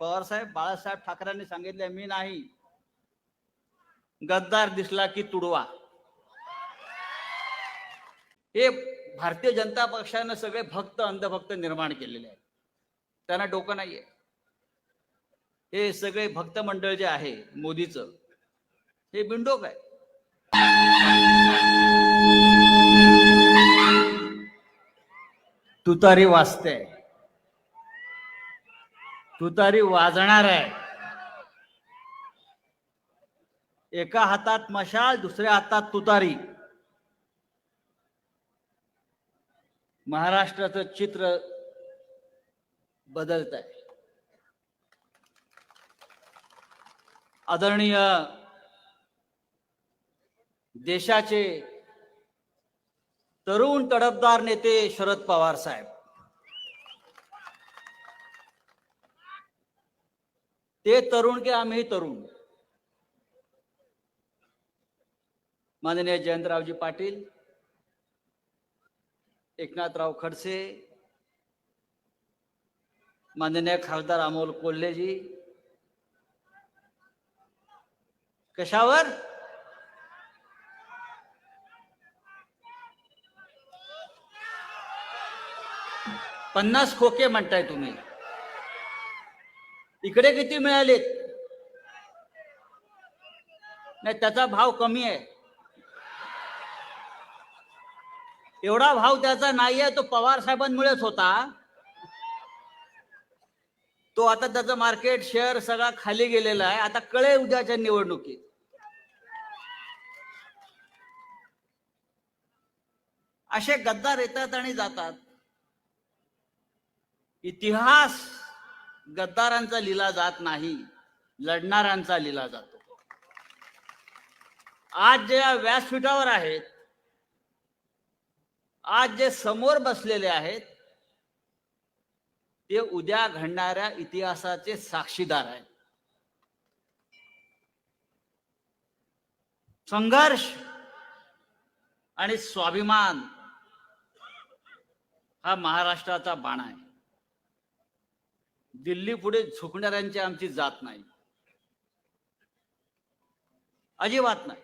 पवारसाहेब बाळासाहेब ठाकरेंनी सांगितले मी नाही. गद्दार दिसला की तुडवा. हे भारतीय जनता पक्षानं सगळे भक्त अंधभक्त निर्माण केलेले आहेत. त्यांना डोकं नाहीये. हे सगळे भक्त मंडळ जे आहे मोदीचं हे बिंडोक आहे. तुतारी वाजते. तुतारी वाजणार आहे. एका हातात मशाल दुसऱ्या हातात तुतारी. महाराष्ट्राचं चित्र बदलत आहे. आदरणीय देशाचे तरुण तडफदार नेते शरद पवार साहेब. ते तरुण की आम्ही तरुण. माननीय जयंतरावजी पाटील एकनाथराव खडसे माननीय खासदार अमोल कोल्हेजी. कशावर? पन्नास खोके म्हणताय तुम्ही. इकडे किती मिळालेत? नाही त्याचा भाव कमी आहे. एवढा भाव त्याचा नाहीये तो पवार साहेबांमुळेच होता. तो आता त्याचं मार्केट शेअर सगळा खाली गेलेला आहे. आता कळे उद्याच्या निवडणुकीत. असे गद्दार येतात आणि जातात. इतिहास गद्दारांचा लिहिला जात नाही लढणाऱ्यांचा लिहिला जातो. आज जे या व्यासपीठावर आहेत आज जे समोर बसलेले आहेत ते उद्या घडणाऱ्या इतिहासाचे साक्षीदार आहेत. संघर्ष आणि स्वाभिमान हा महाराष्ट्राचा बाणा आहे. दिल्ली पुढे झुकणाऱ्यांची आमची जात नाही. अजिबात नाही.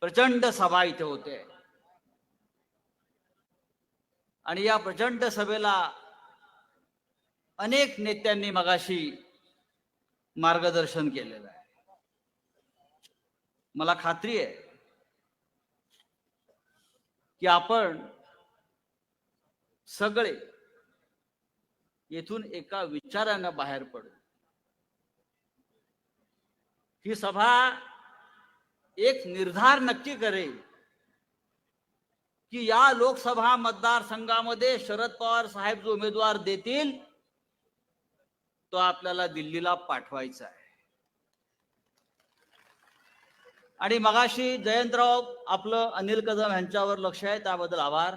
प्रचंड सभा इथे होते. आणि या प्रचंड सभेला अनेक नेत्यांनी मगाशी मार्गदर्शन केलेलं आहे. मला खात्री आहे की आपण सगळे येथून एका विचारानं बाहेर पडू. ही सभा एक निर्धार नक्की करेल की या लोकसभा मतदारसंघामध्ये शरद पवार साहेब जो उमेदवार देतील तो आपल्याला दिल्लीला पाठवायचा आहे. आणि मगाशी जयंतराव आपलं अनिल कदम यांच्यावर लक्ष आहे त्याबद्दल आभार.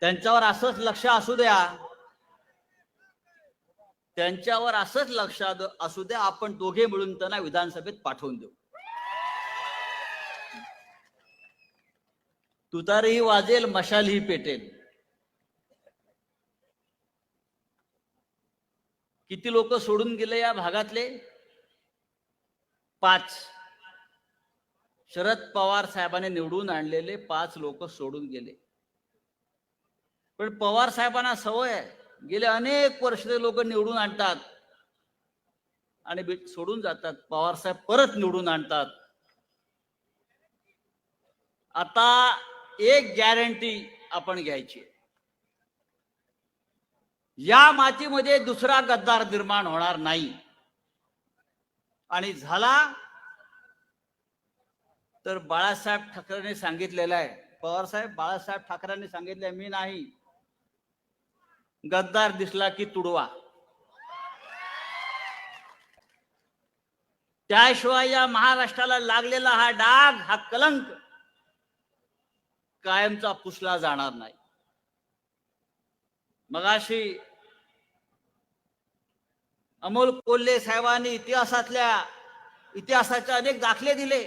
त्यांच्यावर असंच लक्ष असू द्या. त्यांच्यावर असंच लक्ष असू द्या आपण दोघे मिळून त्यांना विधानसभेत पाठवून देऊ. तुतारीही वाजेल मशालही पेटेल. किती लोक सोडून गेले या भागातले? पाच. शरद पवार साहेबांनी निवडून आणलेले पाच लोक सोडून गेले. पण पवार साहेबांना सवय आहे. गेले अनेक वर्ष ते लोक निवडून आणतात. आणि सोडून जातात. पवार साहेब परत निवडून आणतात. आता एक गॅरंटी आपण घ्यायची या मातीमध्ये दुसरा गद्दार निर्माण होणार नाही. आणि झाला तर बाळासाहेब ठाकरेने सांगितलेलं आहे. पवार साहेब बाळासाहेब ठाकरेंनी सांगितलंय मी नाही. गद्दार दिसला की तुडवा. त्याशिवाय या महाराष्ट्राला लागलेला हा डाग हा कलंक कायमचा पुसला जाणार नाही. मगाशी अमोल कोल्हे साहेबांनी इतिहासातल्या इतिहासाचे अनेक दाखले दिले.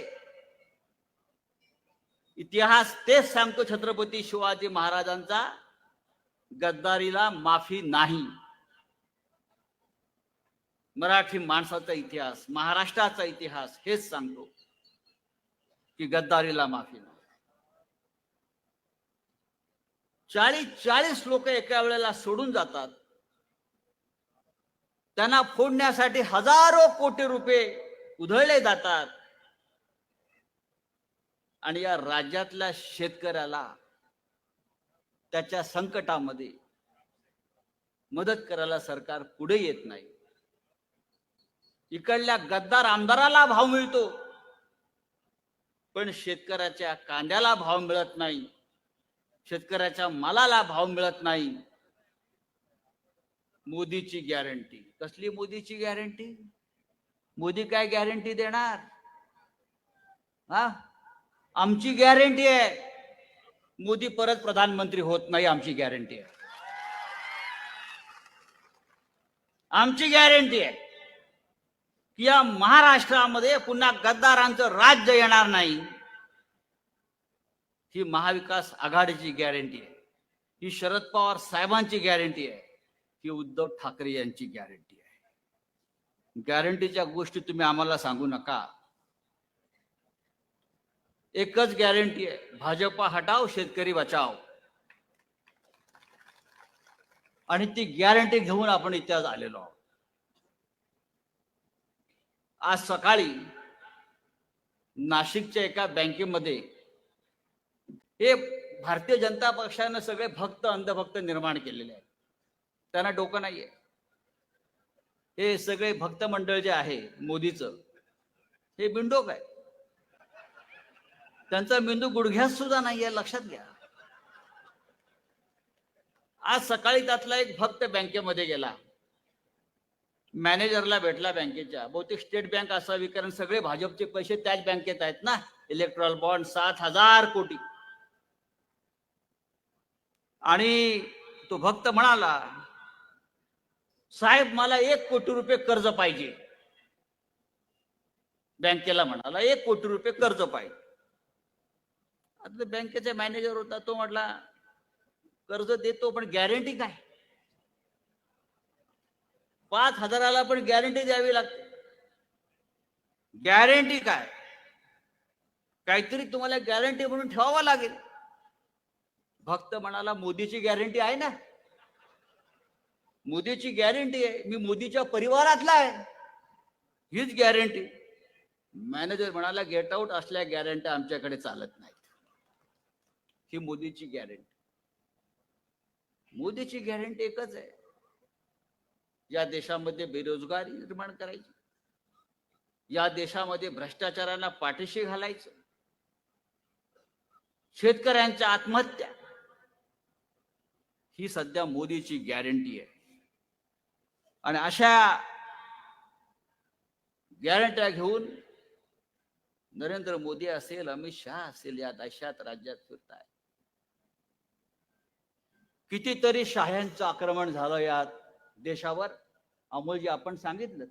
इतिहास तेच सांगतो छत्रपती शिवाजी महाराजांचा. गद्दारीला माफी नाही. मराठी माणसाचा इतिहास महाराष्ट्राचा इतिहास हेच सांगतो की गद्दारीला माफी नाही. चाळीस चाळीस लोक एका वेळेला सोडून जातात. त्यांना फोडण्यासाठी हजारो कोटी रुपये उधळले जातात. आणि या राज्यातल्या शेतकऱ्याला त्याच्या संकटामध्ये मदत करायला सरकार पुढे येत नाही. इकडल्या गद्दार आमदाराला भाव मिळतो पण शेतकऱ्याच्या कांद्याला भाव मिळत नाही शेतकऱ्याच्या मालाला भाव मिळत नाही. मोदीची गॅरंटी. कसली मोदीची गॅरंटी? मोदी काय गॅरंटी देणार? हा? आमची गॅरंटी आहे. मोदी परत प्रधानमंत्री होत नाही आमची गॅरंटी आहे. आमची गॅरंटी आहे की या महाराष्ट्रामध्ये पुन्हा गद्दारांचं राज्य येणार नाही. ही महाविकास आघाडीची गॅरंटी आहे. ही शरद पवार साहेबांची गॅरंटी आहे. ही उद्धव ठाकरे यांची गॅरंटी आहे. गॅरंटीच्या गोष्टी तुम्ही आम्हाला सांगू नका. एकच गॅरंटी आहे भाजपा हटाव शेतकरी बचाव. आणि ती गॅरंटी घेऊन आपण इतिहास आलेलो आहोत. आज सकाळी नाशिकच्या एका बँकेमध्ये हे भारतीय जनता पक्षानं सगळे भक्त अंधभक्त निर्माण केलेले आहेत. त्यांना डोकं नाहीये. हे सगळे भक्त मंडळ जे आहे मोदीचं हे बिंडोक आहे. त्यांचा मेंदू गुडघ्यात सुद्धा नाहीये लक्षात घ्या. आज सकाळी त्यातला एक भक्त बँकेमध्ये गेला. मॅनेजरला भेटला बँकेच्या. बहुतेक स्टेट बँक असावी कारण सगळे भाजपचे पैसे त्याच बँकेत आहेत ना. इलेक्ट्रॉल बॉन्ड सात हजार कोटी. आणि तो भक्त म्हणाला साहेब मला एक कोटी रुपये कर्ज पाहिजे. बँकेला म्हणाला एक कोटी रुपये कर्ज पाहिजे. आता बँकेचा मॅनेजर होता तो म्हटला कर्ज देतो पण गॅरंटी काय? पाच हजाराला पण गॅरंटी द्यावी लागते. गॅरंटी काय? काहीतरी तुम्हाला गॅरंटी म्हणून ठेवावं लागेल. भक्त म्हणाला मोदीची गॅरंटी आहे ना? मोदीची गॅरंटी आहे. मी मोदीच्या परिवारातला आहे. हीच गॅरंटी मॅनेजर म्हणाला गेट आउट असल्या गॅरंटी आमच्याकडे चालत नाही. ही मोदीची गॅरंटी मोदीची गॅरंटी एकच आहे. या देशामध्ये बेरोजगारी निर्माण करायची. या देशामध्ये भ्रष्टाचारांना पाठीशी घालायचं. शेतकऱ्यांच्या आत्महत्या. ही सध्या मोदीची गॅरंटी आहे. आणि अशा गॅरंट्या घेऊन नरेंद्र मोदी असेल अमित शहा असेल या देशात राज्यात फिरताय कितीतरी शाह्यांचं आक्रमण झालं या देशावर? अमोलजी आपण सांगितलं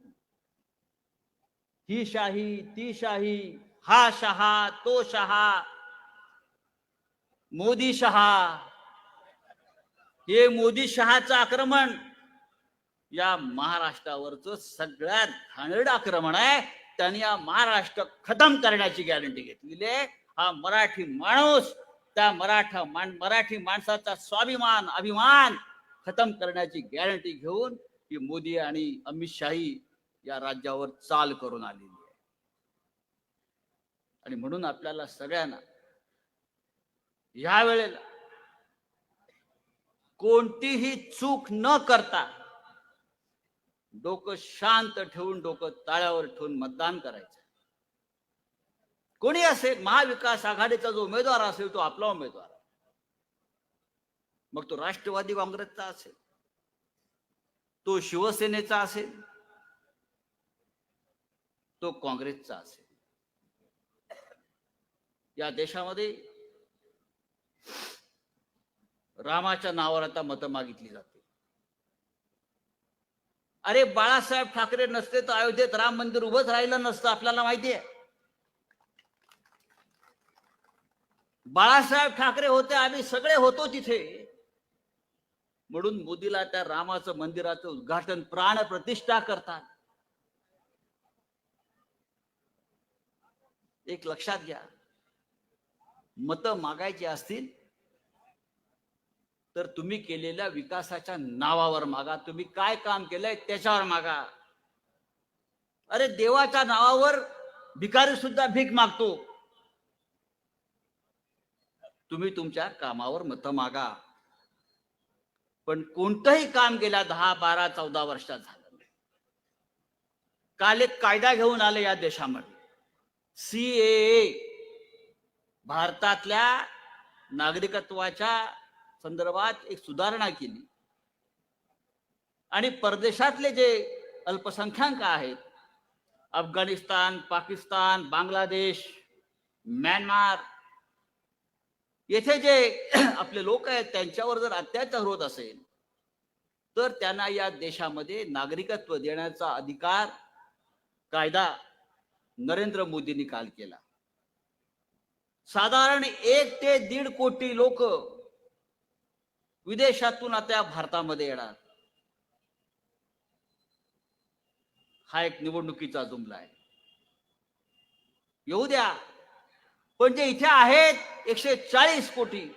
ही शाही ती शाही हा शहा तो शहा मोदी शहा. हे मोदी शहाचं आक्रमण या महाराष्ट्रावरच सगळ्यात घाणेरडं आक्रमण आहे. त्यांनी या महाराष्ट्र खतम करण्याची गॅरंटी घेतलेली आहे. हा मराठी माणूस त्या मराठा मान मराठी माणसाचा स्वाभिमान अभिमान खतम करण्याची गॅरंटी घेऊन ही मोदी आणि अमित शाही या राज्यावर चाल करून आलेली आहे. आणि म्हणून आपल्याला सगळ्यांना या वेळेला कोणतीही चूक न करता डोकं शांत ठेवून डोकं ताळ्यावर ठेवून मतदान करायचं कोणी असेल? महाविकास आघाडीचा जो उमेदवार असेल तो आपला उमेदवार आहे. मग तो राष्ट्रवादी काँग्रेसचा असेल. तो शिवसेनेचा असेल. तो काँग्रेसचा असेल. या देशामध्ये रामाच्या नावावर आता मतं मागितली जाते अरे बाळासाहेब ठाकरे नसते तर अयोध्येत राम मंदिर उभंच राहिलं नसतं आपल्याला माहिती आहे. बाळासाहेब ठाकरे होते आम्ही सगळे होतो तिथे. म्हणून मोदीला त्या रामाचं मंदिराचं उद्घाटन प्राण प्रतिष्ठा करतात. एक लक्षात घ्या. मत मागायची असतील तर तुम्ही केलेल्या विकासाच्या नावावर मागा. तुम्ही काय काम केलंय त्याच्यावर मागा. अरे देवाच्या नावावर भिकारी सुद्धा भीक मागतो. तुम्ही तुमच्या कामावर मत मागा. पण कोणतंही काम गेल्या दहा बारा चौदा वर्षात झालं काल एक कायदा घेऊन आले या देशामध्ये. सी ए भारतातल्या नागरिकत्वाच्या संदर्भात एक सुधारणा केली. आणि परदेशातले जे अल्पसंख्याक आहेत अफगाणिस्तान पाकिस्तान बांगलादेश म्यानमार येथे जे आपले लोक आहेत त्यांच्यावर जर अत्याचार होत असेल तर त्यांना या देशामध्ये नागरिकत्व देण्याचा अधिकार कायदा नरेंद्र मोदींनी काल केला. साधारण एक ते दीड कोटी लोक विदेशातून आता भारतामध्ये येणार. हा एक निवडणुकीचा जुमला आहे. येऊ द्या पण जे इथे आहेत एकशे चाळीस कोटी.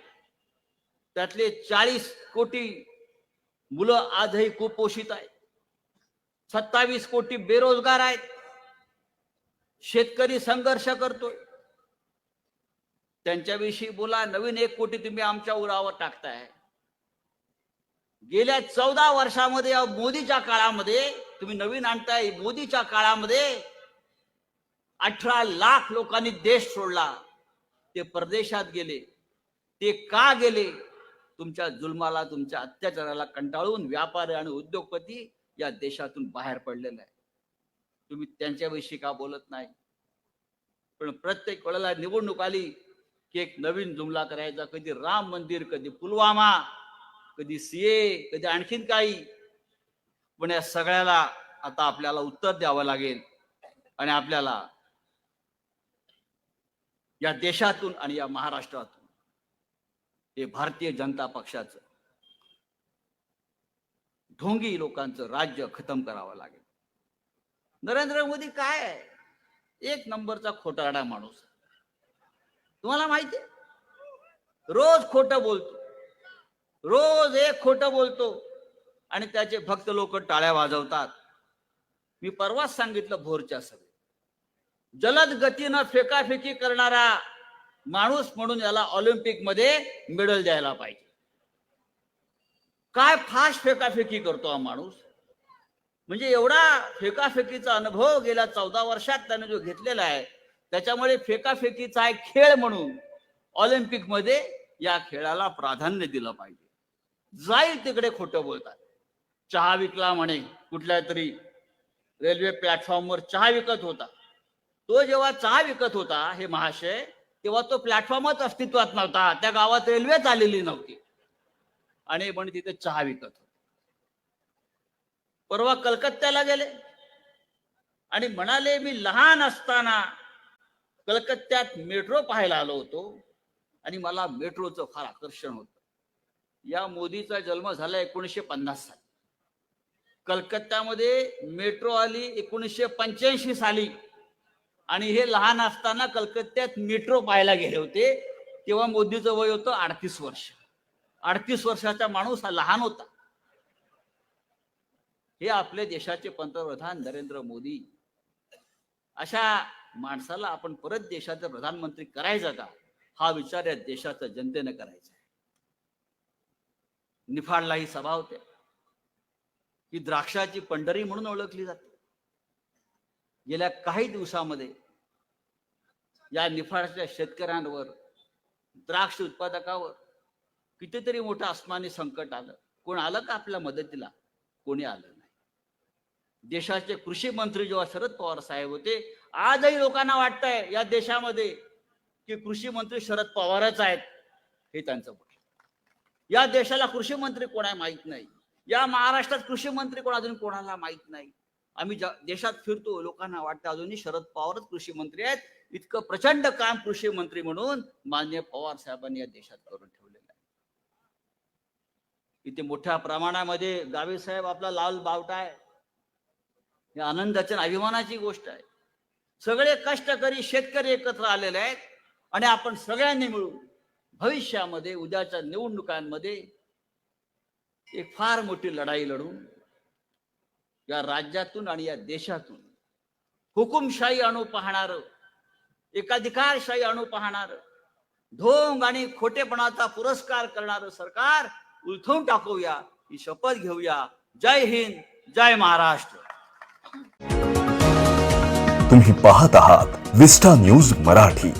त्यातले चाळीस कोटी मुलं आजही कुपोषित आहेत. सत्तावीस कोटी बेरोजगार आहेत. शेतकरी संघर्ष करतोय. त्यांच्याविषयी बोला नवीन एक कोटी तुम्ही आमच्या उरावर टाकताय. गेल्या चौदा वर्षामध्ये या मोदीच्या काळामध्ये तुम्ही नवीन आणताय मोदीच्या काळामध्ये अठरा लाख लोकांनी देश सोडला. ते परदेशात गेले ते का गेले? तुमच्या जुलमाला तुमच्या अत्याचाराला कंटाळून व्यापारी आणि उद्योगपती या देशातून बाहेर पडलेले आहे तुम्ही त्यांच्याविषयी का बोलत नाही? पण प्रत्येक वेळेला निवडणूक आली की एक नवीन जुमला करायचा कधी राम मंदिर कधी पुलवामा कधी सीए कधी आणखीन काही. पण या सगळ्याला आता आपल्याला उत्तर द्यावं लागेल आणि आपल्याला या देशातून आणि या महाराष्ट्रातून. हे भारतीय जनता पक्षाचं ढोंगी लोकांचं राज्य खतम करावं लागेल. नरेंद्र मोदी काय आहे? एक नंबरचा खोटारडा माणूस तुम्हाला माहिती रोज खोट बोलतो. रोज एक खोट बोलतो आणि त्याचे भक्त लोक टाळ्या वाजवतात. मी परवाच सांगितलं भोरच्या सभेत. जलद गतीनं फेकाफेकी करणारा माणूस म्हणून याला ऑलिम्पिकमध्ये मेडल द्यायला पाहिजे. काय फास्ट फेकाफेकी करतो हा माणूस? म्हणजे एवढा फेकाफेकीचा अनुभव गेल्या चौदा वर्षात त्याने जो घेतलेला आहे त्याच्यामुळे फेकाफेकीचा एक खेळ म्हणून ऑलिम्पिकमध्ये या खेळाला प्राधान्य दिलं पाहिजे. जाईल तिकडे खोटं बोलतात. चहा विकला म्हणे कुठल्या तरी रेल्वे प्लॅटफॉर्मवर चहा विकत होता. तो जेव्हा चहा विकत होता हे महाशय तेव्हा तो प्लॅटफॉर्मच अस्तित्वात नव्हता. त्या गावात रेल्वेच आलेली नव्हती. आणि म्हणे तिथे चहा विकत होता. परवा कलकत्त्याला गेले. आणि म्हणाले मी लहान असताना कलकत्त्यात मेट्रो पाहायला आलो होतो आणि मला मेट्रोचं फार आकर्षण होतं. या मोदीचा जन्म झाला एकोणीसशे पन्नास साली. कलकत्त्यामध्ये मेट्रो आली एकोणीसशे पंच्याऐंशी साली. आणि हे लहान असताना कलकत्त्यात मेट्रो पाहायला गेले होते. तेव्हा मोदीचं वय होतं अडतीस वर्ष. अडतीस वर्षाचा माणूस हा लहान होता. हे आपले देशाचे पंतप्रधान नरेंद्र मोदी. अशा माणसाला आपण परत देशाचे प्रधानमंत्री करायचा का? हा विचार या देशाच्या जनतेनं करायचा निफाडला ही सभा होते. ही द्राक्षाची पंढरी म्हणून ओळखली जाते. गेल्या काही दिवसामध्ये या निफाडच्या शेतकऱ्यांवर द्राक्ष उत्पादकावर कितीतरी मोठं आसमानी संकट आलं. कोण आलं का आपल्या मदतीला? कोणी आलं नाही. देशाचे कृषी मंत्री जेव्हा शरद पवार साहेब होते आजही लोकांना वाटतंय या देशामध्ये की कृषी मंत्री शरद पवारच आहेत हे त्यांचं म्हटलं या देशाला कृषी मंत्री कोणा माहीत नाही. या महाराष्ट्रात कृषी मंत्री कोण अजून कोणाला माहीत नाही. आम्ही देशात फिरतो लोकांना वाटतं अजूनही शरद पवारच कृषी मंत्री आहेत. इतकं प्रचंड काम कृषी मंत्री म्हणून मान्य पवार साहेबांनी या देशात करून ठेवलेलं आहे. इथे मोठ्या प्रमाणामध्ये गावी साहेब आपला लाल बावटा आहे. हे आनंदाची आणि अभिमानाची गोष्ट आहे. सगळे कष्टकरी शेतकरी एकत्र आलेले आहेत आणि आपण सगळ्यांनी मिळून भविष्यामध्ये उद्याच्या निवडणुकांमध्ये एक फार मोठी लढाई लढून या राज्यातून आणि या देशातून. हुकुमशाही आणू पाहणार, एकाधिकारशाही आणू पाहणार, ढोंग आणि खोटेपणाचा पुरस्कार करणारं सरकार उलथवून टाकूया, ही शपथ घेऊया. जय हिंद, जय महाराष्ट्र. तुम्ही पाहत आहात विस्टा न्यूज़ मराठी.